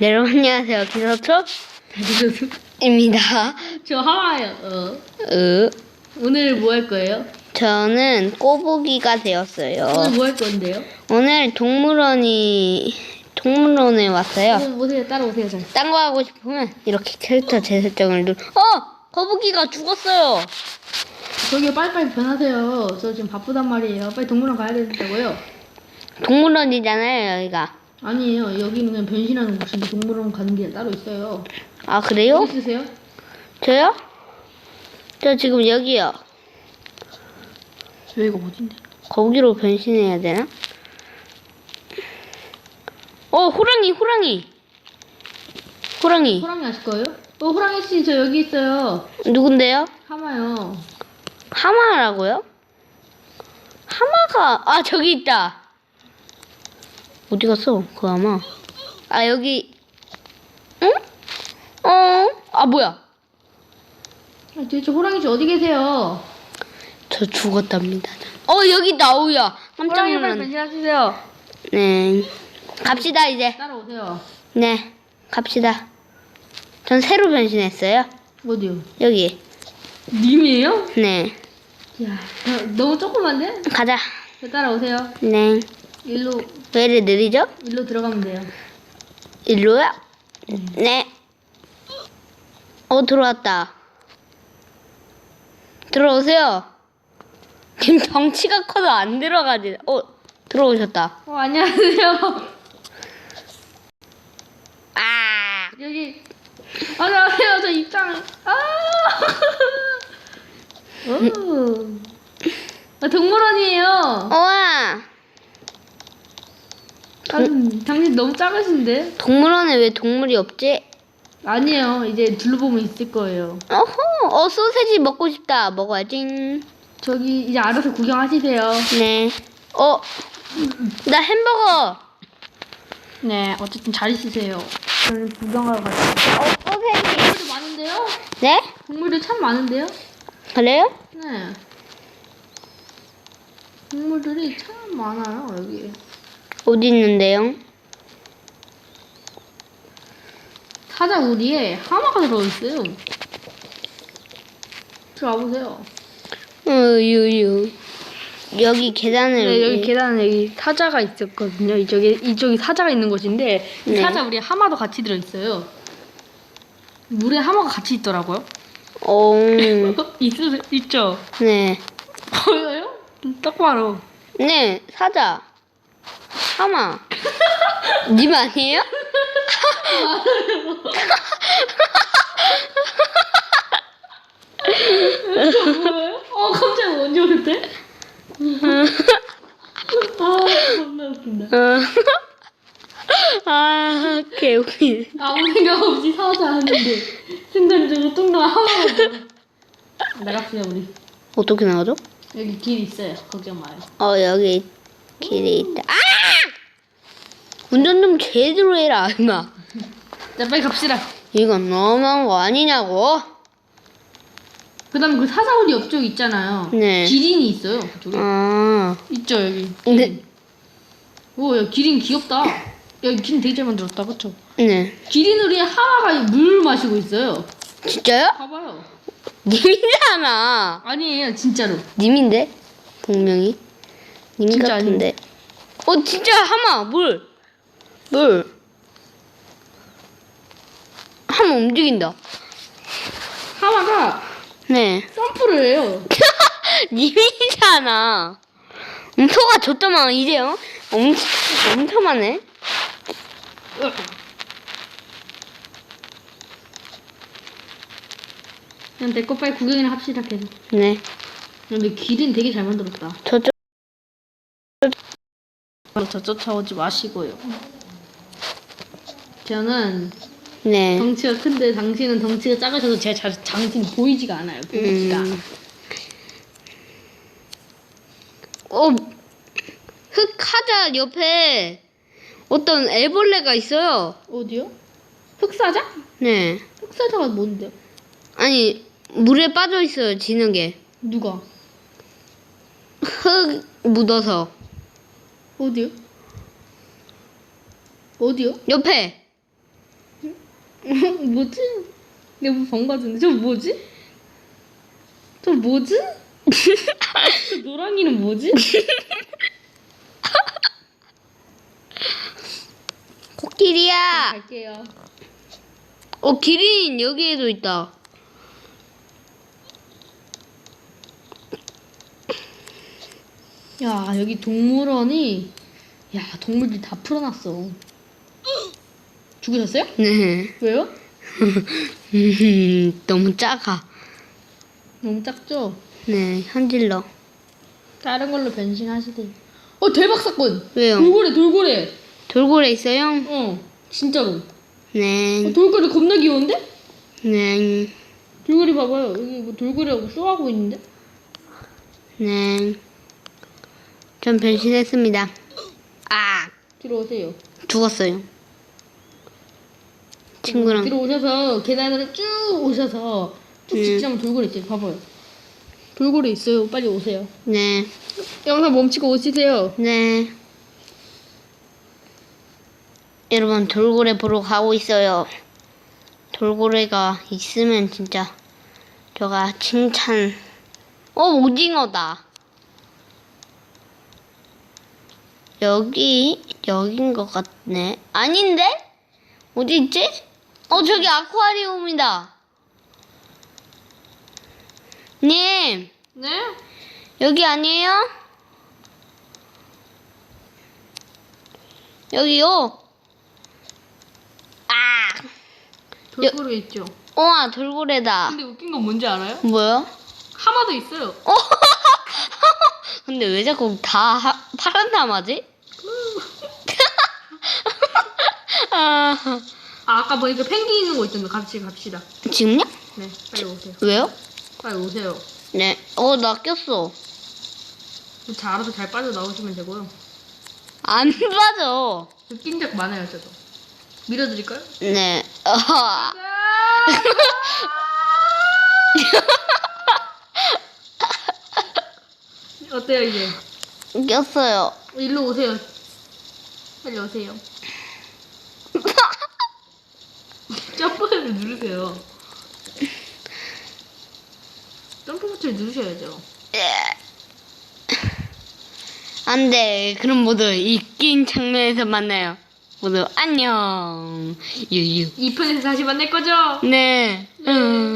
네, 여러분 안녕하세요. 기서초입니다. 저 하와요. 어. 으, 오늘 뭐 할 거예요? 저는 꼬부기가 되었어요. 오늘 뭐 할 건데요? 오늘 동물원이 동물원에 왔어요. 오늘 오세요. 따라오세요. 잘. 딴거 하고 싶으면 이렇게 캐릭터 재설정을 누르. 어, 거북이가 죽었어요. 저기 빨리빨리 변하세요. 저 지금 바쁘단 말이에요. 빨리 동물원 가야 된다고요? 동물원이잖아요, 여기가. 아니에요. 여기는 그냥 변신하는 곳인데 동물원 가는 게 따로 있어요. 아 그래요? 어디 있으세요? 저요? 저 지금 여기요. 여기가 어딘데? 거북이로 변신해야 되나? 어, 호랑이, 호랑이. 호랑이. 호랑이 아실 거예요? 어, 호랑이 씨, 저 여기 있어요. 누군데요? 하마요. 하마라고요? 하마가 아 저기 있다. 어디 갔어? 그 하마. 아 여기. 응? 어? 아 뭐야? 아, 도대체 호랑이 씨 어디 계세요? 저 죽었답니다. 어 여기 있다. 오야. 깜짝 호랑이 빨리 놀랐네. 변신하시세요. 네. 갑시다 이제. 따라오세요. 네. 갑시다. 전 새로 변신했어요. 어디요? 여기. 님이에요? 네. 야, 저- 너무 조그만데? 가자. 저 따라오세요. 네. 일로 왜 이리 느리죠? 일로 들어가면 돼요. 일로요? 네. 어, 들어왔다. 들어오세요. 지금 덩치가 커서 안 들어가지. 어, 들어오셨다. 어, 안녕하세요. 아, 여기 안녕하세요. 저 입장. 아. 오. 아, 동물원이에요. 우와. 아, 당신 너무 작으신데? 동물원에 왜 동물이 없지? 아니에요. 이제 둘러보면 있을 거예요. 어허, 어, 소세지 먹고 싶다. 먹어야지. 저기 이제 알아서 구경하시세요. 네. 어, 나 햄버거. 네, 어쨌든 잘 있으세요. 저는 구경하러 가요. 어, 소세지. 동물들 많은데요? 네? 동물들 참 많은데요? 그래요? 네. 동물들이 참 많아요, 여기. 어디 있는데요? 사자 우리에 하마가 들어있어요. 들어와보세요. 어, 유유. 여기 계단을. 네, 여기 계단에 여기 사자가 있었거든요. 이쪽에, 이쪽이 사자가 있는 곳인데, 이 네. 사자 우리에 하마도 같이 들어있어요. 물에 하마가 같이 있더라고요. 어, 있, 있죠? 네. 보여요? 딱 봐요. 네, 사자. 하마. 님 아니에요? 뭐예요? 어, 언제 오는데? 아, 겁나 웃긴다. 어. 아, 개웃기. 아무 생각 없이 사자 하는데 순간적으로 하마가 보여. 나갑시다 우리 어떻게 나가죠? 여기 길 있어요 걱정 마요 어, 여기 길이 있다. 아! 운전 좀 제대로 해라, 임마. 자 빨리 갑시다 이건 너무한 거 아니냐고? 그 다음에 그 사자우리 옆쪽 있잖아요 네. 기린이 있어요 그쪽에 아, 있죠 여기 네. 오 야 기린 귀엽다 여기 기린 되게 잘 만들었다 그쵸 네. 기린 우리 하마가 물 마시고 있어요 진짜요? 봐봐요 님이잖아. 아니에요 진짜로 님인데? 분명히. 님 진짜 같은데. 어, 진짜 하마, 물. 물. 하마 움직인다. 하마가 네. 점프를 해요 님이잖아. 음소가 줬더만, 이제요? 엄, 엄청 많네. 그냥 내거 빨리 구경이나 합시다 계속 네. 근데 기린 되게 잘 만들었다 저쪽, 저 쫓아오지 마시고요. 저는 네. 덩치가 큰데 당신은 덩치가 작으셔서 제 자, 당신이 보이지가 않아요. 보이지가. 음. 어, 흑하자 옆에 어떤 애벌레가 있어요. 어디요? 흑사자? 네. 흑사자가 뭔데요? 아니, 물에 빠져 있어요, 진흙에. 누가? 흙 묻어서. 어디요? 어디요? 옆에. 뭐지? 내가 뭐본 거 같은데. 저 뭐지? 저 뭐지? 저 노랑이는 뭐지? 코끼리야. 갈게요. 어 기린 여기에도 있다. 야, 여기 동물원이 야, 동물들 다 풀어놨어. 죽으셨어요? 네. 왜요? 음, 너무 작아. 너무 작죠? 네 현질러. 다른 걸로 변신하시대. 어, 대박 사건! 왜요? 돌고래, 돌고래! 돌고래 있어요? 어, 진짜로. 어, 네. 돌고래 겁나 귀여운데? 네. 돌고래 봐봐요. 여기 뭐 돌고래하고 쇼하고 있는데? 네. 전 변신했습니다. 아 뒤로 오세요. 죽었어요. 친구랑 뒤로 오셔서 계단으로 쭉 오셔서 쭉 음. 직진하면 돌고래 있어요. 봐봐요. 돌고래 있어요. 빨리 오세요. 네. 영상 멈추고 오시세요. 네. 여러분 돌고래 보러 가고 있어요. 돌고래가 있으면 진짜 저가 칭찬. 어 오징어다. 여기 여긴 것 같네. 아닌데? 어디 있지? 어 저기 아쿠아리움이다. 님 네? 여기 아니에요? 여기요. 아, 돌고래 있죠. 우와 돌고래다. 근데 웃긴 건 뭔지 알아요? 뭐요? 하마도 있어요. 어? 근데 왜 자꾸 다 하- 파란 나마지? 아, 아, 아까 보니까 펭귄 있는 거 있던데 같이 갑시다. 지금요? 네, 빨리 오세요. 왜요? 빨리 오세요. 네. 어, 나 꼈어. 잘 알아서 잘 빠져 나오시면 되고요. 안 빠져. 웃긴 적 많아요, 저도. 밀어드릴까요? 네. 어, 어때요, 이제? 꼈어요. 일로 오세요. 빨리 오세요. 점프를 누르세요. 점프 버튼을 누르셔야죠. 안 돼. 그럼 모두 이긴 장면에서 만나요. 모두 안녕. 유유. 2편에서 다시 만날 거죠? 네. 음.